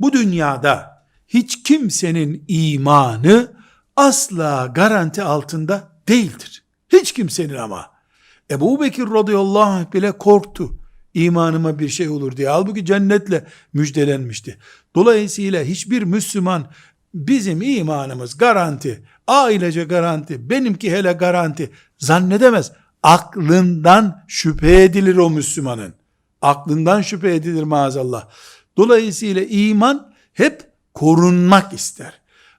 Bu dünyada hiç kimsenin imanı asla garanti altında değildir. Hiç kimsenin ama. Ebu Bekir radıyallahu anh bile korktu. İmanıma bir şey olur diye. Halbuki cennetle müjdelenmişti. Dolayısıyla hiçbir Müslüman bizim imanımız garanti, ailece garanti, benimki hele garanti zannedemez. Aklından şüphe edilir o Müslümanın. Aklından şüphe edilir maazallah. Dolayısıyla iman hep korunmak ister.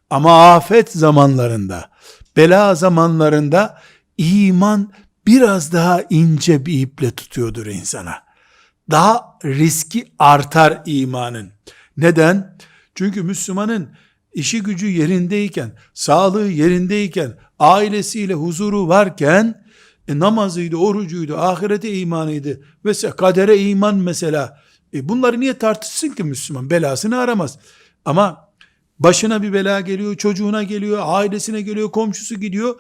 Ama afet zamanlarında, bela zamanlarında iman biraz daha ince bir iple tutuyordur insana. Daha riski artar imanın. Neden? Çünkü Müslümanın işi gücü yerindeyken, sağlığı yerindeyken, ailesiyle huzuru varken, e, namazıydı, orucuydu, ahirete imanıydı, mesela kadere iman mesela. E, bunları niye tartışsın ki Müslüman? Belasını aramaz. Ama başına bir bela geliyor, çocuğuna geliyor, ailesine geliyor, komşusu gidiyor,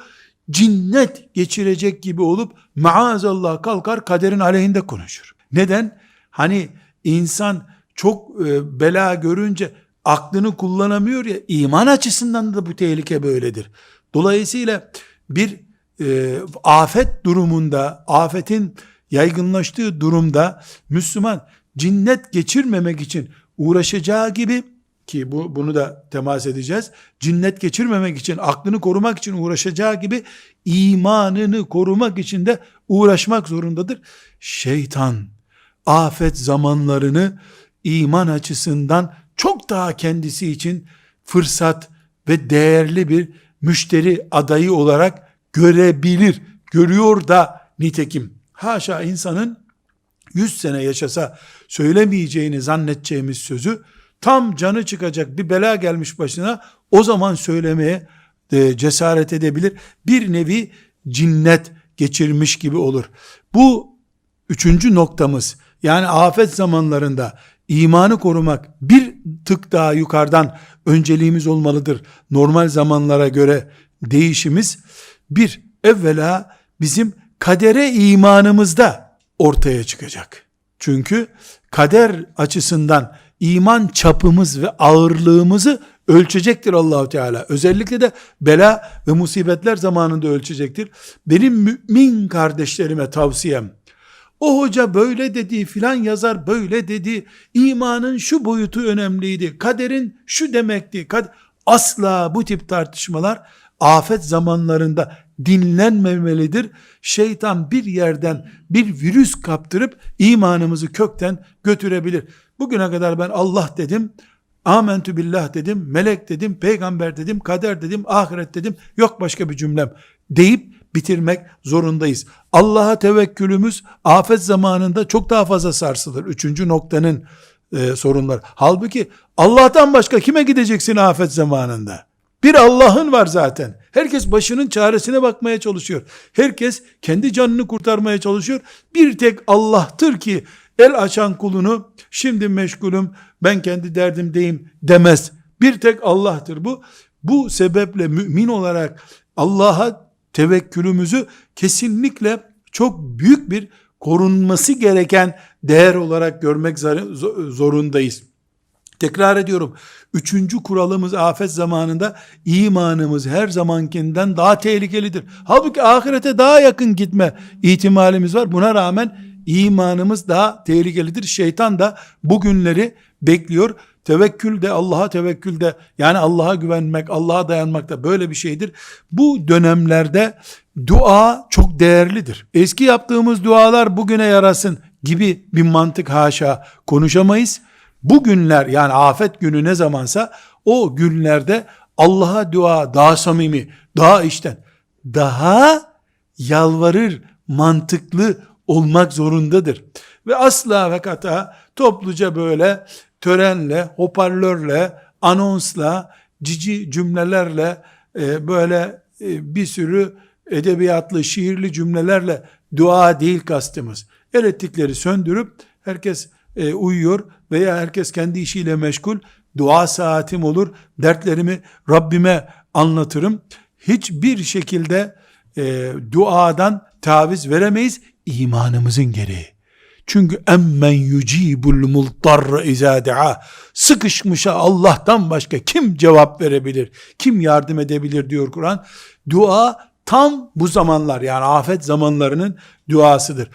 cinnet geçirecek gibi olup maazallah kalkar kaderin aleyhinde konuşur. Neden? Hani insan çok e, bela görünce aklını kullanamıyor ya iman açısından da bu tehlike böyledir. Dolayısıyla bir e, afet durumunda, afetin yaygınlaştığı durumda Müslüman cinnet geçirmemek için uğraşacağı gibi ki bu bunu da temas edeceğiz. Cinnet geçirmemek için, aklını korumak için uğraşacağı gibi imanını korumak için de uğraşmak zorundadır. Şeytan afet zamanlarını iman açısından çok daha kendisi için fırsat ve değerli bir müşteri adayı olarak görebilir. Görüyor da nitekim. Haşa insanın 100 sene yaşasa söylemeyeceğini zannedeceğimiz sözü tam canı çıkacak bir bela gelmiş başına o zaman söylemeye e, cesaret edebilir. Bir nevi cinnet geçirmiş gibi olur. Bu üçüncü noktamız yani afet zamanlarında imanı korumak bir tık daha yukarıdan önceliğimiz olmalıdır. Normal zamanlara göre değişimiz bir evvela bizim kadere imanımızda ortaya çıkacak. Çünkü kader açısından iman çapımız ve ağırlığımızı ölçecektir Allahu Teala. Özellikle de bela ve musibetler zamanında ölçecektir. Benim mümin kardeşlerime tavsiyem o hoca böyle dedi filan yazar böyle dedi. İmanın şu boyutu önemliydi. Kaderin şu demekti. Kad Asla bu tip tartışmalar afet zamanlarında dinlenmemelidir. Şeytan bir yerden bir virüs kaptırıp imanımızı kökten götürebilir. Bugüne kadar ben Allah dedim, amentü billah dedim, melek dedim, peygamber dedim, kader dedim, ahiret dedim, yok başka bir cümlem deyip bitirmek zorundayız. Allah'a tevekkülümüz afet zamanında çok daha fazla sarsılır. Üçüncü noktanın e, sorunlar. Halbuki Allah'tan başka kime gideceksin afet zamanında? Bir Allah'ın var zaten. Herkes başının çaresine bakmaya çalışıyor. Herkes kendi canını kurtarmaya çalışıyor. Bir tek Allah'tır ki el açan kulunu şimdi meşgulüm ben kendi derdimdeyim demez. Bir tek Allah'tır bu. Bu sebeple mümin olarak Allah'a tevekkülümüzü kesinlikle çok büyük bir korunması gereken değer olarak görmek zorundayız. Tekrar ediyorum. Üçüncü kuralımız afet zamanında imanımız her zamankinden daha tehlikelidir. Halbuki ahirete daha yakın gitme ihtimalimiz var. Buna rağmen imanımız daha tehlikelidir. Şeytan da bugünleri bekliyor. Tevekkül de Allah'a tevekkül de yani Allah'a güvenmek, Allah'a dayanmak da böyle bir şeydir. Bu dönemlerde dua çok değerlidir. Eski yaptığımız dualar bugüne yarasın gibi bir mantık haşa konuşamayız. Bugünler yani afet günü ne zamansa o günlerde Allah'a dua daha samimi, daha içten, daha yalvarır, mantıklı olmak zorundadır. Ve asla ve kata topluca böyle törenle, hoparlörle, anonsla, cici cümlelerle e, böyle e, bir sürü edebiyatlı, şiirli cümlelerle dua değil kastımız. Elektrikleri söndürüp herkes e, uyuyor veya herkes kendi işiyle meşgul. Dua saatim olur. Dertlerimi Rabbime anlatırım. Hiçbir şekilde e, duadan taviz veremeyiz. imanımızın gereği. Çünkü emmen yucibul multarra izâ. Sıkışmışa Allah'tan başka kim cevap verebilir? Kim yardım edebilir diyor Kur'an. Dua tam bu zamanlar yani afet zamanlarının duasıdır.